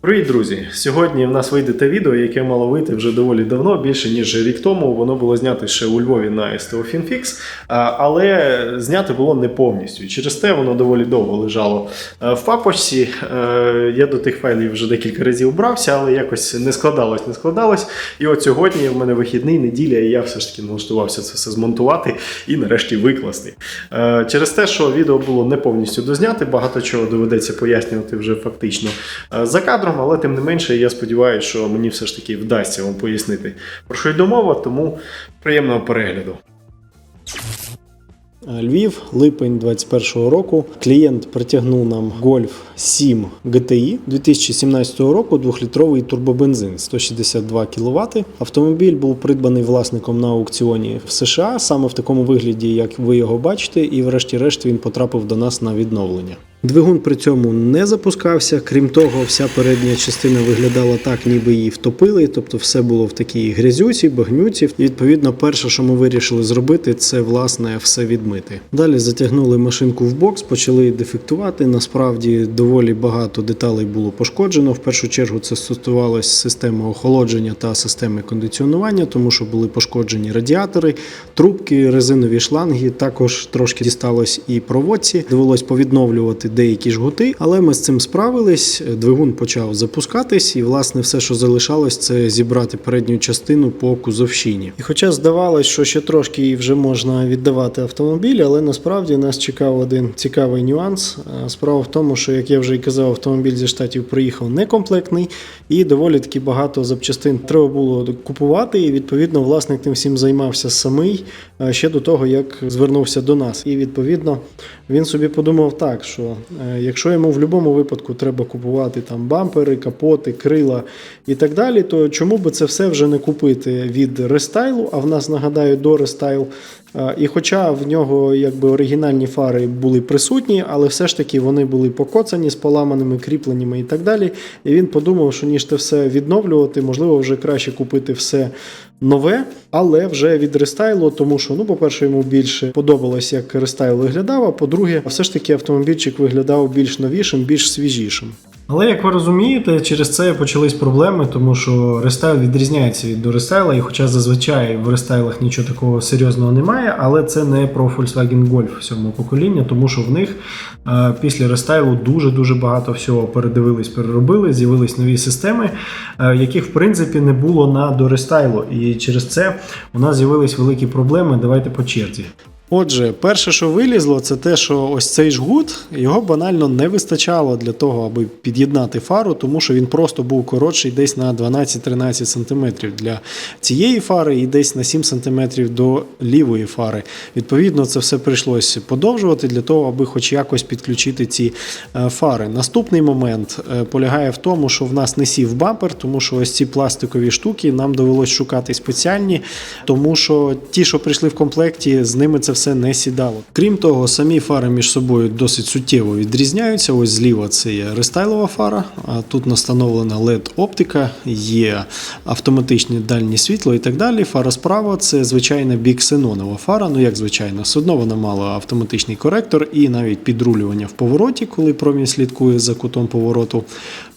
Привіт, друзі! Сьогодні в нас вийде те відео, яке мало вийти вже доволі давно, більше ніж рік тому. Воно було знято ще у Львові на СТО Фінфікс, але знято було не повністю. Через те воно доволі довго лежало е, в папочці. Е, Я до тих файлів вже декілька разів брався, але якось не складалось, не складалось. І от сьогодні в мене вихідний неділя, і я все ж таки налаштувався це все змонтувати і нарешті викласти. Е, Через те, що відео було не повністю дозняте, багато чого доведеться пояснювати вже фактично за кадром, але тим не менше, я сподіваюся, що мені все ж таки вдасться вам пояснити, про що йде мова, тому приємного перегляду. Львів, липень 21 року. Клієнт притягнув нам Golf 7 GTI 2017 року, 2-літровий турбобензин 162 кВт. Автомобіль був придбаний власником на аукціоні в США, саме в такому вигляді, як ви його бачите, і врешті-решт він потрапив до нас на відновлення. Двигун при цьому не запускався. Крім того, вся передня частина виглядала так, ніби її втопили, тобто все було в такій грязюці, багнюці. І відповідно, перше, що ми вирішили зробити, це власне все відмити. Далі затягнули машинку в бокс, почали дефектувати. Насправді доволі багато деталей було пошкоджено. В першу чергу це стосувалось системи охолодження та системи кондиціонування, тому що були пошкоджені радіатори, трубки, резинові шланги. Також трошки дісталось і проводці. Довелось повідновлювати деякі жгути, але ми з цим справились. Двигун почав запускатись, і власне все, що залишалось, це зібрати передню частину по кузовщині. І хоча здавалось, що ще трошки і вже можна віддавати автомобіль, але насправді нас чекав один цікавий нюанс. Е, Справа в тому, що як я вже і казав, автомобіль зі штатів приїхав некомплектний і доволі таки багато запчастин треба було купувати. І відповідно власник тим всім займався самий е, ще до того, як звернувся до нас. І відповідно він собі подумав так, що е, якщо йому в будь-якому випадку треба купувати там бампери, капоти, крила і так далі, то чому би це все вже не купити від рестайлу? А в нас нагадаю до рестайл. Е, І хоча в нього якби оригінальні фари були присутні, але все ж таки вони були покоцані з поламаними кріпленнями і так далі. І він подумав, що ніж те все відновлювати, можливо, вже краще купити все нове, але вже від рестайлу, тому що, ну, по-перше, йому більше подобалось, як рестайл виглядав. А по-друге, все ж таки автомобільчик виглядав більш новішим, більш свіжішим. Але як ви розумієте, через це почались проблеми, тому що рестайл відрізняється від до рестайла, і хоча зазвичай в рестайлах нічого такого серйозного немає, але це не про Volkswagen Golf сьомого покоління, тому що в них е, після рестайлу дуже-дуже багато всього передивились, переробили, з'явились нові системи, е, яких в принципі не було на до рестайлу. І через це у нас з'явились великі проблеми. Давайте по черзі. Отже, перше, що вилізло, це те, що ось цей жгут його банально не вистачало для того, аби під'єднати фару, тому що він просто був коротший десь на 12-13 см для цієї фари і десь на 7 см до лівої фари. Відповідно, це все прийшлося подовжувати для того, аби хоч якось підключити ці е, фари. Наступний момент е, полягає в тому, що в нас не сів бампер, тому що ось ці пластикові штуки нам довелось шукати спеціальні, тому що ті, що прийшли в комплекті, з ними це все не сідало. Крім того, самі фари між собою досить суттєво відрізняються. Ось зліва це є рестайлова фара, а тут настановлена LED-оптика, є автоматичне дальнє світло і так далі. Фара справа це звичайна біксенонова фара. Ну як звичайно, все одно вона мала автоматичний коректор і навіть підрулювання в повороті, коли промінь слідкує за кутом повороту.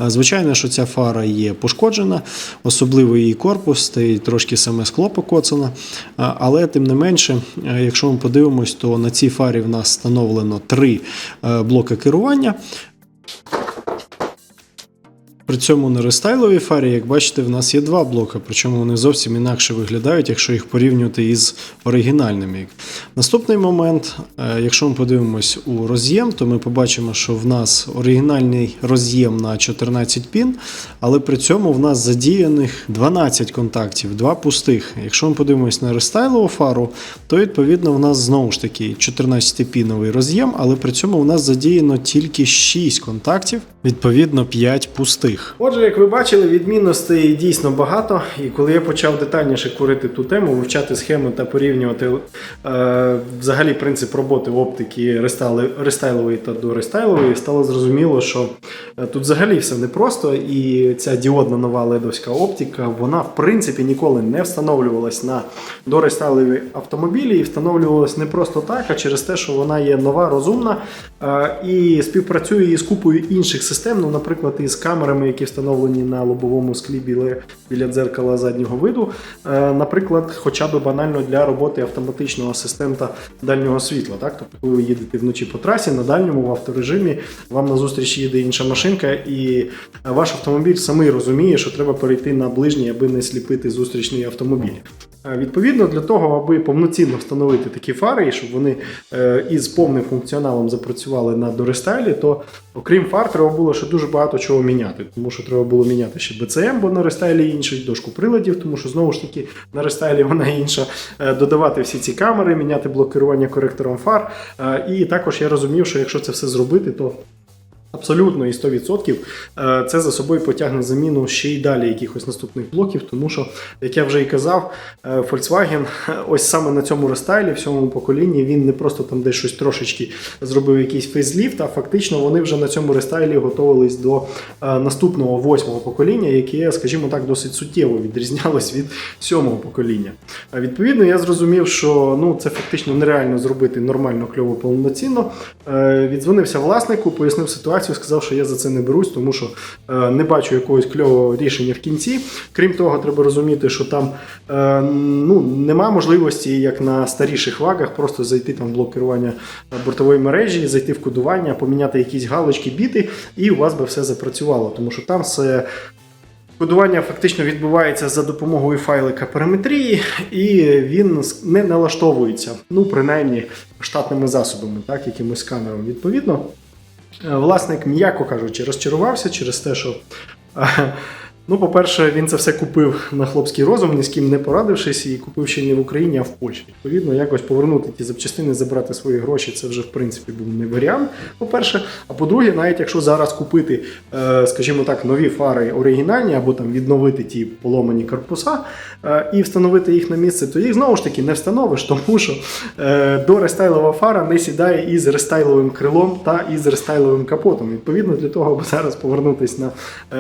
Звичайно, що ця фара є пошкоджена, особливо її корпус, та й трошки саме скло покоцано. Але тим не менше, е, якщо ми подивимось, то на цій фарі в нас встановлено три е, блоки керування. При цьому на рестайловій фарі, як бачите, в нас є два блоки, причому вони зовсім інакше виглядають, якщо їх порівнювати із оригінальними. Наступний момент, е, якщо ми подивимось у роз'єм, то ми побачимо, що в нас оригінальний роз'єм на 14 пін, але при цьому в нас задіяних 12 контактів, два пустих. Якщо ми подивимось на рестайлову фару, то відповідно в нас знову ж таки 14-піновий роз'єм, але при цьому в нас задіяно тільки 6 контактів, відповідно 5 пустих. Отже, як ви бачили, відмінностей дійсно багато. І коли я почав детальніше курити ту тему, вивчати схеми та порівнювати е, взагалі принцип роботи оптики рестайлової та дорестайлової, стало зрозуміло, що Тут взагалі все непросто, і ця діодна нова ледовська оптика, вона в принципі ніколи не встановлювалась на дорестайлові автомобілі і встановлювалась не просто так, а через те, що вона є нова, розумна е, і співпрацює із купою інших систем, ну, наприклад, із камерами, які встановлені на лобовому склі біля, дзеркала заднього виду. Е, Наприклад, хоча б банально для роботи автоматичного асистента дальнього світла. Так? Тобто, коли ви їдете вночі по трасі, на дальньому в авторежимі, вам назустріч їде інша машинка, і ваш автомобіль самий розуміє, що треба перейти на ближній, аби не сліпити зустрічний автомобіль. Відповідно, для того, аби повноцінно встановити такі фари, і щоб вони е, із повним функціоналом запрацювали на дорестайлі, то окрім фар, треба було ще дуже багато чого міняти. Тому що треба було міняти ще БЦМ, бо на рестайлі інший, дошку приладів, тому що знову ж таки на рестайлі вона інша. Е, Додавати всі ці камери, міняти блок керування коректором фар. Е, І також я розумів, що якщо це все зробити, то Абсолютно і 100% е, це за собою потягне заміну ще й далі якихось наступних блоків, тому що, як я вже і казав, е, Volkswagen ось саме на цьому рестайлі, в сьомому поколінні, він не просто там десь щось трошечки зробив якийсь фейсліфт, а фактично вони вже на цьому рестайлі готувались до е, наступного восьмого покоління, яке, скажімо так, досить суттєво відрізнялось від сьомого покоління. Відповідно, я зрозумів, що ну це фактично нереально зробити нормально, кльово, повноцінно. Віддзвонився власнику, пояснив ситуацію, сказав, що я за це не берусь, тому що е, не бачу якогось кльового рішення в кінці. Крім того, треба розуміти, що там е, ну, нема можливості, як на старіших вагах, просто зайти там в блок керування бортової мережі, зайти в кодування, поміняти якісь галочки, біти, і у вас би все запрацювало, тому що там все. Кодування фактично відбувається за допомогою файлика периметрії, і він не налаштовується, ну принаймні штатними засобами, так, якимось камером. Відповідно, власник, м'яко кажучи, розчарувався через те, що. Ну, по-перше, він це все купив на хлопський розум, ні з ким не порадившись, і купив ще не в Україні, а в Польщі. Відповідно, якось повернути ті запчастини, забрати свої гроші, це вже в принципі був не варіант. По-перше, а по-друге, навіть якщо зараз купити, е, скажімо так, нові фари оригінальні, або там відновити ті поломані корпуса е, і встановити їх на місце, то їх знову ж таки не встановиш, тому що е, до рестайлова фара не сідає із рестайловим крилом та із рестайловим капотом. Відповідно, для того, аби зараз повернутися на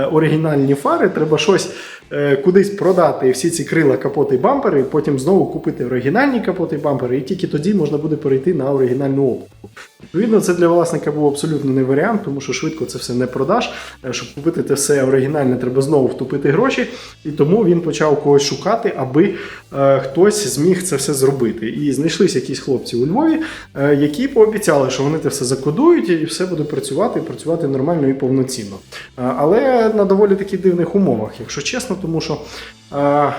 оригінальні фари, треба щось е, кудись продати всі ці крила, капоти і бампери, потім знову купити оригінальні капоти і бампери, і тільки тоді можна буде перейти на оригінальну оптику. Відповідно, це для власника був абсолютно не варіант, тому що швидко це все не продаш. Е, Щоб купити те все оригінальне, треба знову втупити гроші. І тому він почав когось шукати, аби е, хтось зміг це все зробити. І знайшлися якісь хлопці у Львові, е, які пообіцяли, що вони це все закодують і все буде працювати, і працювати нормально і повноцінно. Е, але на доволі таки дивних умовах, якщо чесно, тому що. е,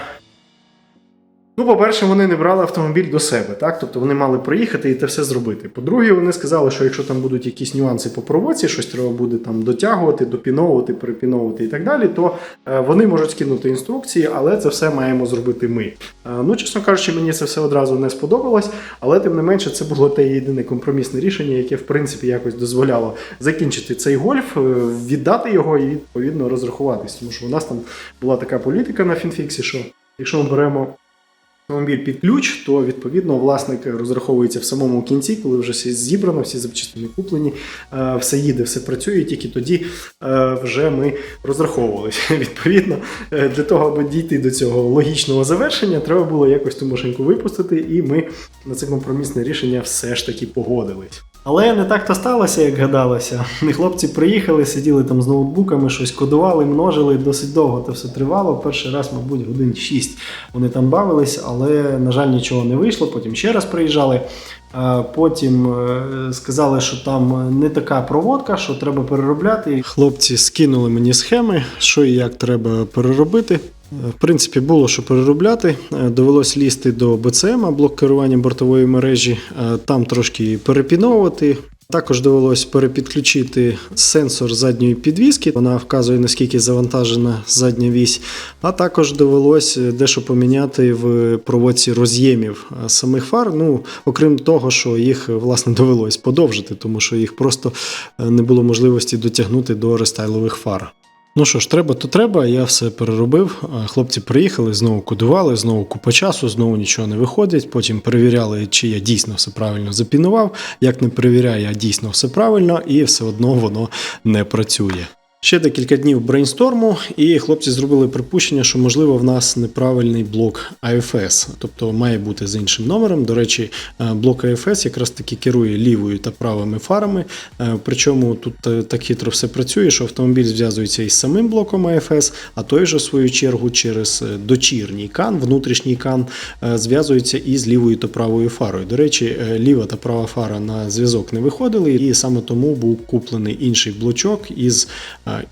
Ну, по-перше, вони не брали автомобіль до себе, так? Тобто вони мали приїхати і те все зробити. По-друге, вони сказали, що якщо там будуть якісь нюанси по проводці, щось треба буде там дотягувати, допіновувати, перепіновувати і так далі, то е, вони можуть скинути інструкції, але це все маємо зробити ми. Е, ну, чесно кажучи, мені це все одразу не сподобалось, але тим не менше, це було те єдине компромісне рішення, яке в принципі якось дозволяло закінчити цей гольф, е, віддати його і відповідно розрахуватись. Тому що у нас там була така політика на Фінфіксі, що якщо ми беремо автомобіль під ключ, то відповідно власник розраховується в самому кінці, коли вже все зібрано, всі запчастини куплені, е, все їде, все працює. Тільки тоді е, вже ми розраховувалися. Відповідно, е, для того, аби дійти до цього логічного завершення, треба було якось ту машинку випустити, і ми на це компромісне рішення все ж таки погодились. Але не так то сталося, як гадалося. Хлопці приїхали, сиділи там з ноутбуками, щось кодували, множили, досить довго це все тривало. Перший раз, мабуть, годин 6 вони там бавились, але, на жаль, нічого не вийшло. Потім ще раз приїжджали. Потім е, сказали, що там не така проводка, що треба переробляти. Хлопці скинули мені схеми, що і як треба переробити. Е, В принципі, було що переробляти. Е, Довелось лізти до БЦМ, блок керування бортової мережі, е, там трошки перепіновувати. Також довелось перепідключити сенсор задньої підвіски. Вона вказує наскільки завантажена задня вісь. А також довелось дещо поміняти в проводці роз'ємів самих фар. Ну, окрім того, що їх власне довелось подовжити, тому що їх просто не було можливості дотягнути до рестайлових фар. Ну що ж, треба, то треба. Я все переробив. Хлопці приїхали, знову кодували, знову купа часу, знову нічого не виходить. Потім перевіряли, чи я дійсно все правильно запінував. Як не перевіряю, я дійсно все правильно, і все одно воно не працює. Ще декілька днів брейнсторму, і хлопці зробили припущення, що можливо в нас неправильний блок AFS, тобто має бути з іншим номером. До речі, е, блок AFS якраз таки керує лівою та правими фарами. Е, Причому тут е, так хитро все працює, що автомобіль зв'язується із самим блоком AFS, а той же в свою чергу через дочірній кан, внутрішній кан, зв'язується із лівою та правою фарою. До речі, ліва та права фара на зв'язок не виходили, і саме тому був куплений інший блочок із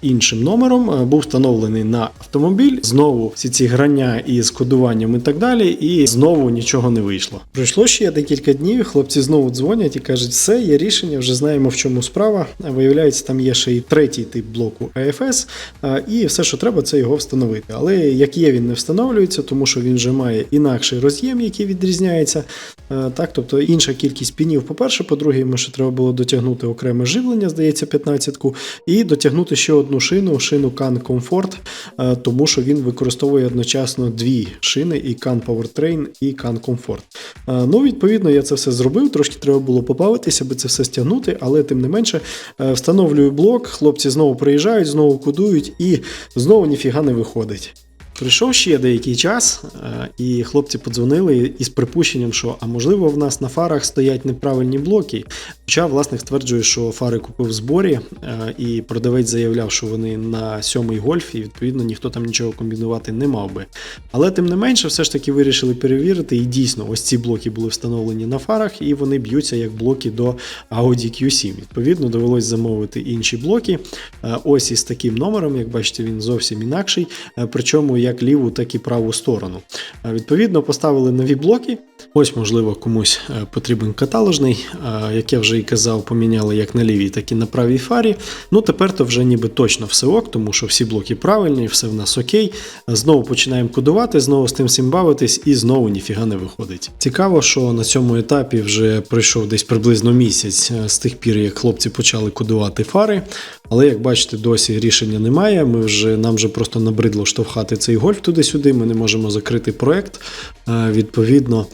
іншим номером, е, був встановлений на автомобіль. Знову всі ці грання із кодуванням і так далі, і знову нічого не вийшло. Пройшло ще декілька днів. Хлопці знову дзвонять і кажуть, все, є рішення, вже знаємо в чому справа. Виявляється, там є ще й третій тип блоку AFS, е, і все, що треба, це його встановити. Але як є, він не встановлюється, тому що він вже має інакший роз'єм, який відрізняється. Е, Так, тобто інша кількість пінів, по-перше, по-друге, йому ще треба було дотягнути окреме живлення, здається, 15-ку, і дотягнути ще одну шину, шину Can Comfort, е, тому що він використовує одночасно дві шини: і Can Powertrain, і Can Comfort. Е, Ну, відповідно, я це все зробив. Трошки треба було побавитися, аби це все стягнути, але тим не менше е, встановлюю блок, хлопці знову приїжджають, знову кодують, і знову ніфіга не виходить. Прийшов ще деякий час, е, і хлопці подзвонили із припущенням, що а можливо в нас на фарах стоять неправильні блоки. Хоча власник стверджує, що фари купив в зборі, е, і продавець заявляв, що вони на сьомий гольф, і відповідно ніхто там нічого комбінувати не мав би. Але тим не менше, все ж таки вирішили перевірити, і дійсно, ось ці блоки були встановлені на фарах, і вони б'ються як блоки до Audi Q7. Відповідно, довелось замовити інші блоки. Е, Ось із таким номером, як бачите, він зовсім інакший. Причому як ліву, так і праву сторону. Е, Відповідно, поставили нові блоки. Ось, можливо, комусь е, потрібен каталожний. Е, Як я вже і казав, поміняли як на лівій, так і на правій фарі. Ну тепер то вже ніби точно все ок, тому що всі блоки правильні, все в нас окей. Знову починаємо кодувати, знову з тим всім бавитись, і знову ніфіга не виходить. Цікаво, що на цьому етапі вже пройшов десь приблизно місяць е, з тих пір, як хлопці почали кодувати фари. Але як бачите, досі рішення немає. Ми вже нам вже просто набридло штовхати цей гольф туди-сюди. Ми не можемо закрити проект. Відповідно,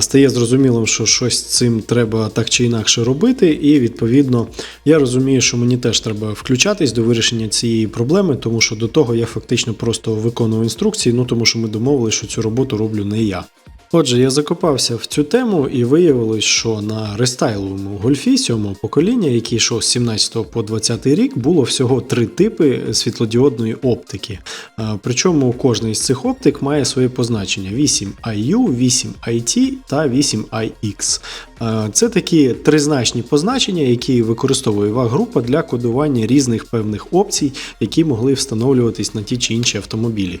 стає зрозумілим, що щось цим треба так чи інакше робити. І відповідно, я розумію, що мені теж треба включатись до вирішення цієї проблеми, тому що до того я фактично просто виконував інструкції, ну тому що ми домовилися, що цю роботу роблю не я. Отже, я закопався в цю тему і виявилось, що на рестайловому гольфі сьомого покоління, який йшов з 17 по 20 рік, було всього три типи світлодіодної оптики. Е, Причому кожна із цих оптик має своє позначення: 8IU, 8IT та 8IX. Е, Це такі тризначні позначення, які використовує ВАГ-група для кодування різних певних опцій, які могли встановлюватись на ті чи інші автомобілі.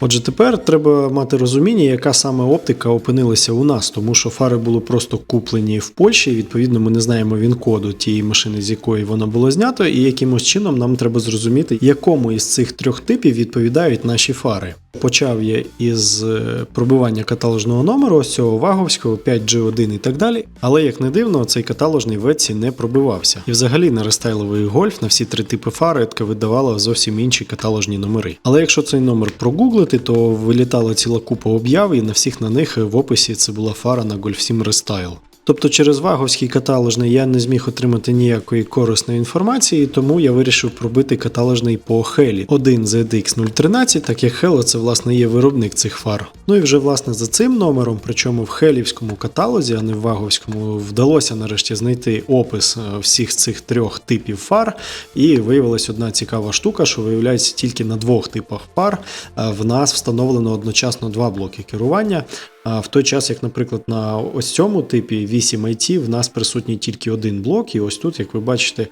Отже, тепер треба мати розуміння, яка саме оптика опинилася у нас, тому що фари були просто куплені в Польщі. Відповідно, ми не знаємо він коду тієї машини, з якої воно було знято, і якимось чином нам треба зрозуміти, якому із цих трьох типів відповідають наші фари. Почав я із е, пробивання каталожного номеру, ось цього ваговського 5G1 і так далі. Але як не дивно, цей каталожний в не пробивався. І взагалі на рестайловий гольф на всі три типи фари видавала зовсім інші каталожні номери. Але якщо цей номер прогуглити, то вилітала ціла купа об'яв, і на всіх на них в описі це була фара на 7 Restyle. Тобто через ваговський каталожний я не зміг отримати ніякої корисної інформації, тому я вирішив пробити каталожний по Хелі 1 ZX 013, так як Hella це власне є виробник цих фар. Ну і вже власне за цим номером, причому в хелівському каталозі, а не в ваговському, вдалося нарешті знайти опис е, всіх цих трьох типів фар. І виявилась одна цікава штука, що виявляється тільки на двох типах фар е, в нас встановлено одночасно два блоки керування. А в той час, як, наприклад, на ось цьому типі 8 IT в нас присутній тільки один блок, і ось тут, як ви бачите,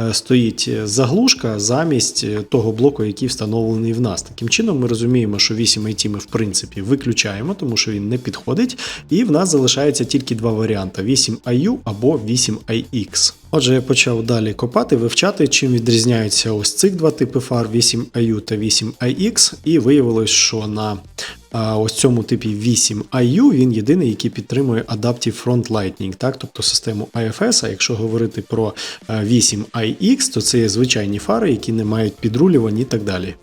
е, стоїть заглушка замість е, того блоку, який встановлений в нас. Таким чином, ми розуміємо, що 8 IT ми в принципі виключаємо, тому що він не підходить, і в нас залишається тільки два варіанти: 8IU або 8IX. Отже, я почав далі копати, вивчати, чим відрізняються ось цих два типи фар 8IU та 8IX, і виявилось, що на ось цьому типі 8IU він єдиний, який підтримує Adaptive Front Lighting, так, тобто систему IFS. А якщо говорити про 8IX, то це є звичайні фари, які не мають підрулювань і так далі.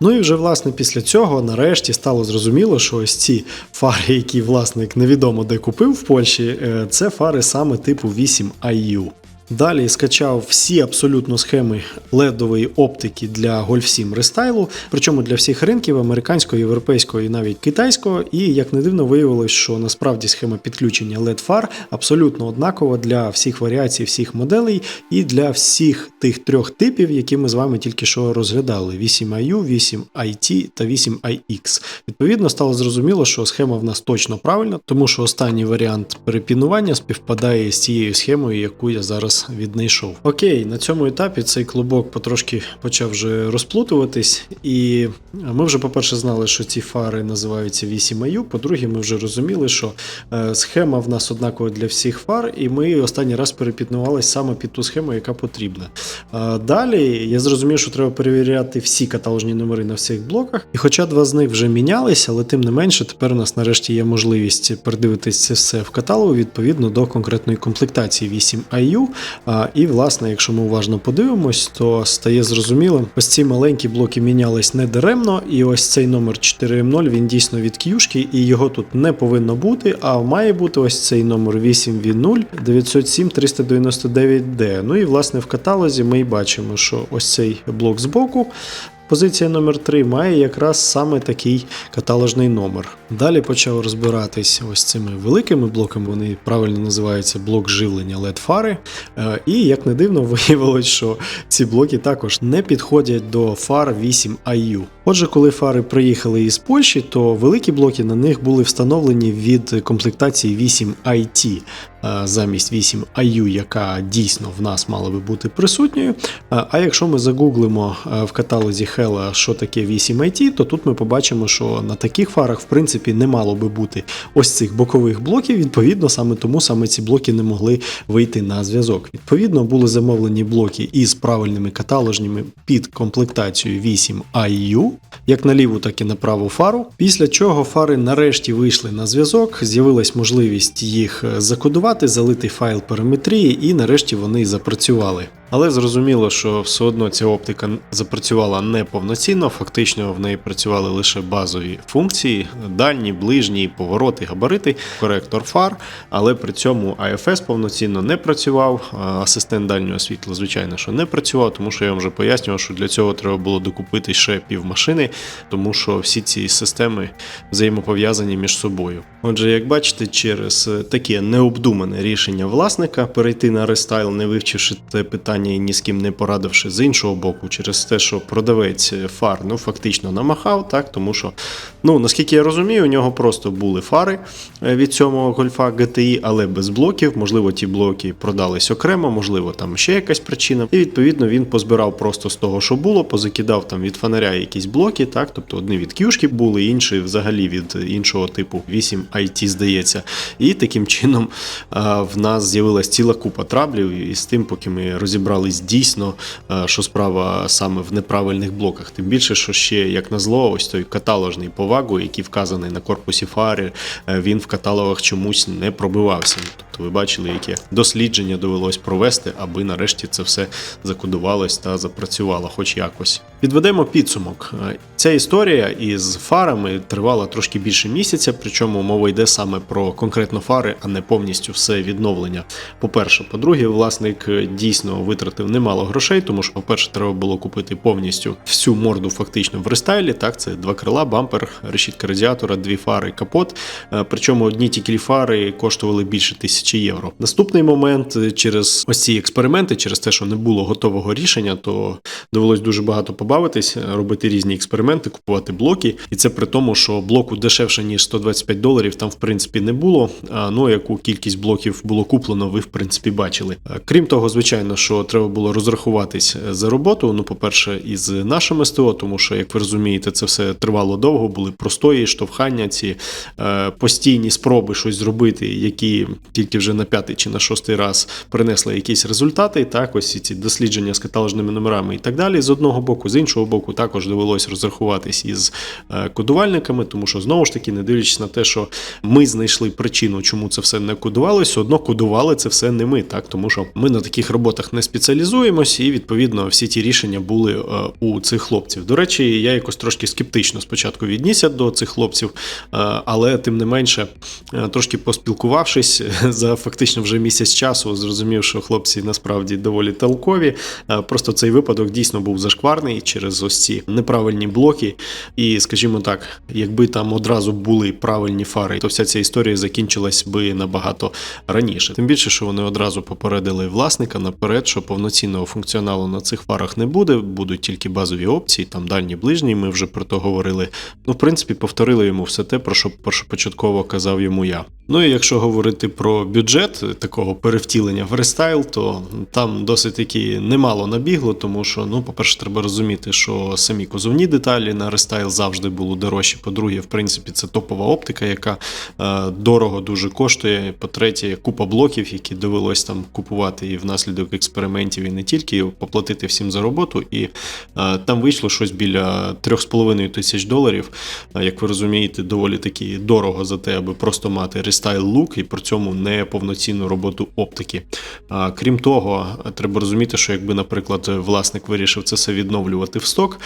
Ну і вже власне після цього нарешті стало зрозуміло, що ось ці фари, які власник невідомо де купив в Польщі, е, це фари саме типу 8IU. Далі скачав всі абсолютно схеми ледової оптики для Golf 7 рестайлу, причому для всіх ринків американського, європейського і навіть китайського. І як не дивно, виявилось, що насправді схема підключення LED фар абсолютно однакова для всіх варіацій, всіх моделей і для всіх тих трьох типів, які ми з вами тільки що розглядали: 8IU, 8IT та 8IX. Відповідно, стало зрозуміло, що схема в нас точно правильна, тому що останній варіант перепінування співпадає з тією схемою, яку я зараз віднайшов. Окей, на цьому етапі цей клубок потрошки почав вже розплутуватись, і ми вже, по-перше, знали, що ці фари називаються 8IU, по-друге, ми вже розуміли, що е, схема в нас однакова для всіх фар, і ми останній раз перепінувалися саме під ту схему, яка потрібна. Е, Далі я зрозумів, що треба перевіряти всі каталожні номери на всіх блоках. І хоча два з них вже мінялися, але тим не менше, тепер у нас нарешті є можливість передивитись це все в каталогу відповідно до конкретної комплектації 8IU. І, власне, якщо ми уважно подивимось, то стає зрозумілим, ось ці маленькі блоки мінялись не даремно, і ось цей номер 4М0 він дійсно від к'юшки, і його тут не повинно бути, а має бути ось цей номер 8 від 0 907 399D. Ну і власне в каталозі ми і бачимо, що ось цей блок збоку. Позиція номер 3 має якраз саме такий каталожний номер. Далі почав розбиратись ось цими великими блоками, вони правильно називаються блок живлення LED фари. Е, І як не дивно, виявилось, що ці блоки також не підходять до фар 8IU. Отже, коли фари приїхали із Польщі, то великі блоки на них були встановлені від комплектації 8IT е, замість 8IU, яка дійсно в нас мала би бути присутньою. Е, А якщо ми загуглимо е, в каталозі Hella, що таке 8IT, то тут ми побачимо, що на таких фарах в принципі не мало би бути ось цих бокових блоків. Відповідно, саме тому саме ці блоки не могли вийти на зв'язок. Відповідно, були замовлені блоки із правильними каталожніми під комплектацією 8IU, як на ліву, так і на праву фару. Після чого фари нарешті вийшли на зв'язок, з'явилась можливість їх е, закодувати, залити файл периметрії, і нарешті вони запрацювали. Але зрозуміло, що все одно ця оптика запрацювала не повноцінно, фактично в неї працювали лише базові функції: дальні, ближні, повороти, габарити, коректор фар, але при цьому AFS повноцінно не працював. Асистент дальнього світла, звичайно, що не працював, тому що я вам вже пояснював, що для цього треба було докупити ще півмашини, тому що всі ці системи взаємопов'язані між собою. Отже, як бачите, через таке необдумане рішення власника перейти на рестайл, не вивчивши те питання і ні з ким не порадивши з іншого боку, через те, що продавець фар ну фактично намахав, так тому що, ну наскільки я розумію, у нього просто були фари е, від цього гольфа GTI, але без блоків. Можливо, ті блоки продались окремо, можливо, там ще якась причина. І відповідно він позбирав просто з того, що було, позакидав там від фонаря якісь блоки, так, тобто одні від кюшки були, інші взагалі від іншого типу 8 IT, здається. І таким чином в нас з'явилась ціла купа траблів, і з тим, поки ми розібрались дійсно, що справа саме в неправильних блоках. Тим більше, що ще як назло, ось той каталожний повагу, який вказаний на корпусі фари, е, він в каталогах чомусь не пробивався. Тобто ви бачили, яке дослідження довелось провести, аби нарешті це все закодувалось та запрацювало, хоч якось. Підведемо підсумок. Е, Ця історія із фарами тривала трошки більше місяця, причому мова йде саме про конкретно фари, а не повністю все відновлення. По-перше, по-друге, власник е, дійсно витратив немало грошей, тому що, по-перше, треба було купити повністю всю морду фактично в рестайлі. Так, це два крила, бампер, решітка радіатора, дві фари, капот. Е, Причому одні тільки фари коштували більше тисячі євро. Наступний момент е, через ось ці експерименти, через те, що не було готового рішення, то довелось дуже багато побавитись, робити різні експерименти, купувати блоки. І це при тому, що блоку дешевше ніж 125 доларів там в принципі не було. А, Ну яку кількість блоків було куплено, ви в принципі бачили. Е, Крім того, звичайно, що треба було розрахуватись е, за роботу. Ну, по-перше, із нашим СТО, тому що, як ви розумієте, це все тривало довго, були простої, штовхання, ці е, постійні спроби щось зробити, які тільки вже на п'ятий чи на шостий раз принесли якісь результати. Так, ось ці дослідження з каталожними номерами і так далі. З одного боку, з іншого боку, також довелось розрахуватись із е, кодувальниками, тому що знову ж таки, не дивлячись на те, що ми знайшли причину, чому це все не кодувалось, одно кодували це все не ми, так тому що ми на таких роботах не спеціалізуємось, і відповідно всі ті рішення були е, у цих хлопців. До речі, я якось трошки скептично спочатку віднісся до цих хлопців, е, але тим не менше, трошки поспілкувавшись за за фактично вже місяць часу зрозумів, що хлопці насправді доволі толкові. Е, Просто цей випадок дійсно був зашкварний через ось ці неправильні блоки. І, скажімо так, якби там одразу були правильні фари, то вся ця історія закінчилась би набагато раніше. Тим більше, що вони одразу попередили власника наперед, що повноцінного функціоналу на цих фарах не буде, будуть тільки базові опції, там дальні ближні. Ми вже про то говорили. Ну, в принципі, повторили йому все те, про що першопочатково казав йому я. Ну і якщо говорити про бюджет такого перевтілення в рестайл, то там досить таки немало набігло, тому що, ну, по-перше, треба розуміти, що самі кузовні деталі на рестайл завжди були дорожчі. По-друге, в принципі, це топова оптика, яка е, дорого дуже коштує. По-третє, купа блоків, які довелось там купувати і внаслідок експериментів, і не тільки поплатити всім за роботу. І е, там вийшло щось біля 3,5 тисяч доларів. Е, Як ви розумієте, доволі таки дорого за те, аби просто мати рестайл лук і при цьому не повноцінну роботу оптики. Крім того, треба розуміти, що якби, наприклад, власник вирішив це все відновлювати в сток,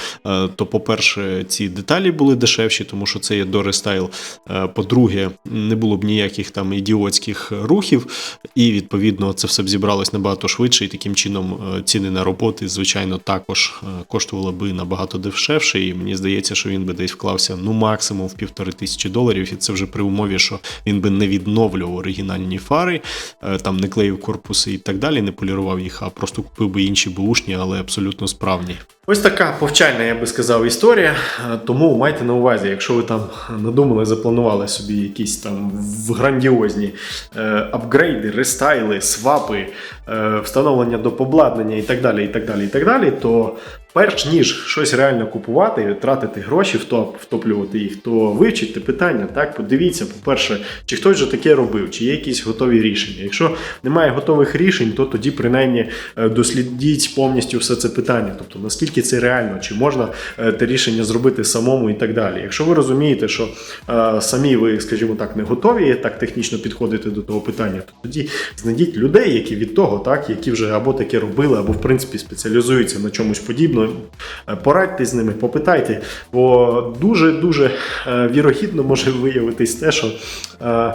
то, по-перше, ці деталі були дешевші, тому що це є до рестайл. Е, По-друге, не було б ніяких там ідіотських рухів, і відповідно це все б зібралось набагато швидше, і таким чином ціни на роботи, звичайно, також коштували би набагато дешевше. І мені здається, що він би десь вклався ну максимум в півтори тисячі доларів, і це вже при умові, що він би не відновлював оригінальні фари, е, там не клеїв корпуси і так далі, не полірував їх, а просто купив би інші бушні, але абсолютно справні. Ось така повчальна, я би сказав, історія. Е, Тому майте на увазі, якщо ви там надумали, запланували собі якісь там грандіозні е, апгрейди, рестайли, свапи, встановлення до обладнання і так далі, і так далі, і так далі, то перш ніж щось реально купувати, тратити гроші, втоп, втоплювати їх, то вивчіть питання, так, подивіться, по-перше, чи хтось же таке робив, чи є якісь готові рішення. Якщо немає готових рішень, то тоді принаймні е, дослідіть повністю все це питання. Тобто наскільки це реально, чи можна е, те рішення зробити самому і так далі. Якщо ви розумієте, що е, самі ви, скажімо так, не готові так технічно підходити до того питання, то тоді знайдіть людей, які від того, так, які вже або таке робили, або в принципі спеціалізуються на чомусь подібному. Е, Порадьте з ними, попитайте, бо дуже дуже е, вірогідно може виявитись те, що. е,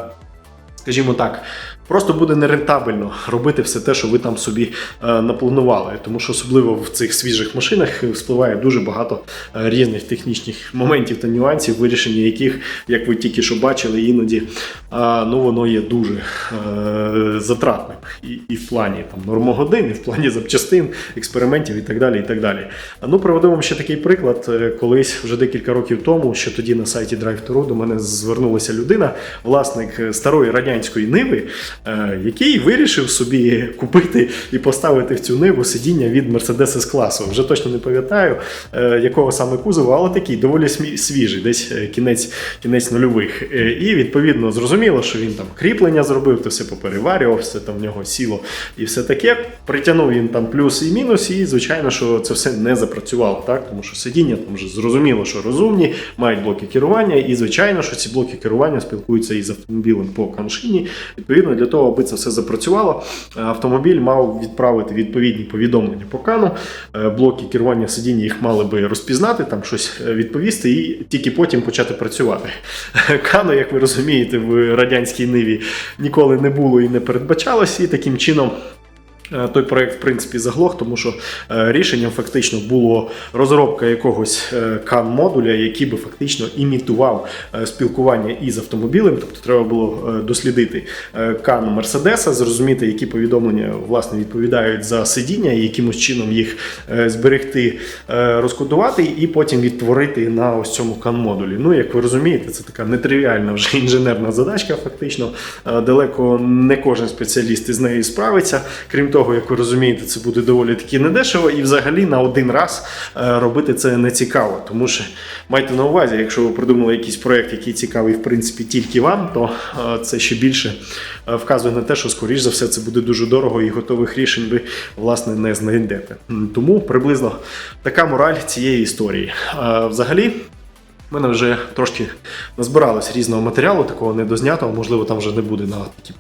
Скажімо так, просто буде нерентабельно робити все те, що ви там собі е, напланували. Тому що особливо в цих свіжих машинах вспливає дуже багато е, різних технічних моментів та нюансів, вирішення яких, як ви тільки що бачили, іноді е, ну, воно є дуже е, затратним. І, і в плані там, нормогодин, і в плані запчастин, експериментів і так далі. І так далі. Ну, приведу вам ще такий приклад. Е, Колись вже декілька років тому, що тоді на сайті Drive до мене звернулася людина, власник е, старої радянської ниви, е, який вирішив собі купити і поставити в цю ниву сидіння від Mercedes S класу. Вже точно не пам'ятаю, е, якого саме кузова, але такий доволі свіжий, десь е, кінець, кінець нульових. Е, І відповідно зрозуміло, що він там кріплення зробив, то все попереварював, все там в нього сіло і все таке. Притягнув він там плюс і мінус, і звичайно, що це все не запрацювало, так тому що сидіння там вже зрозуміло, що розумні, мають блоки керування, і звичайно, що ці блоки керування спілкуються із автомобілем по коншині. Відповідно, для того, аби це все запрацювало, е, автомобіль мав відправити відповідні повідомлення по кану. Е, Блоки керування сидіння їх мали би розпізнати, там щось е, відповісти, і тільки потім почати працювати. Кану, як ви розумієте, в радянській ниві ніколи не було і не передбачалось, і таким чином. Е, Той проект, в принципі, заглох, тому що е, рішенням фактично було розробка якогось кан-модуля, який би фактично імітував е, спілкування із автомобілем. Тобто треба було е, дослідити е, кан Мерседеса, зрозуміти, які повідомлення власне відповідають за сидіння, якимось чином їх е, зберегти, е, розкодувати і потім відтворити на ось цьому кан-модулі. Ну, як ви розумієте, це така нетривіальна вже інженерна задачка. Фактично Е, далеко не кожен спеціаліст із нею справиться. Крім того, як ви розумієте, це буде доволі таки недешево, і взагалі на один раз е, робити це не цікаво. Тому що майте на увазі, якщо ви придумали якийсь проект, який цікавий в принципі тільки вам, то е, це ще більше е, вказує на те, що скоріш за все це буде дуже дорого і готових рішень ви власне не знайдете. Тому приблизно така мораль цієї історії. Взагалі. У мене вже трошки назбиралось різного матеріалу, такого недознятого. Можливо, там вже не буде на такі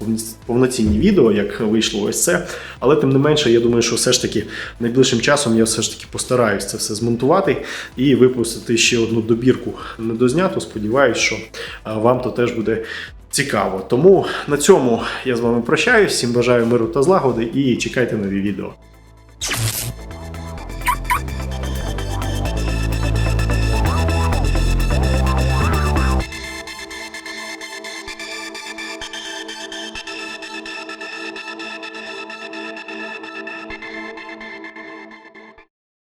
повноцінні відео, як вийшло ось це. Але тим не менше, я думаю, що все ж таки найближчим часом я все ж таки постараюсь це все змонтувати і випустити ще одну добірку недозняту. Сподіваюсь, що вам то теж буде цікаво. Тому на цьому я з вами прощаюсь. Всім бажаю миру та злагоди і чекайте нові відео.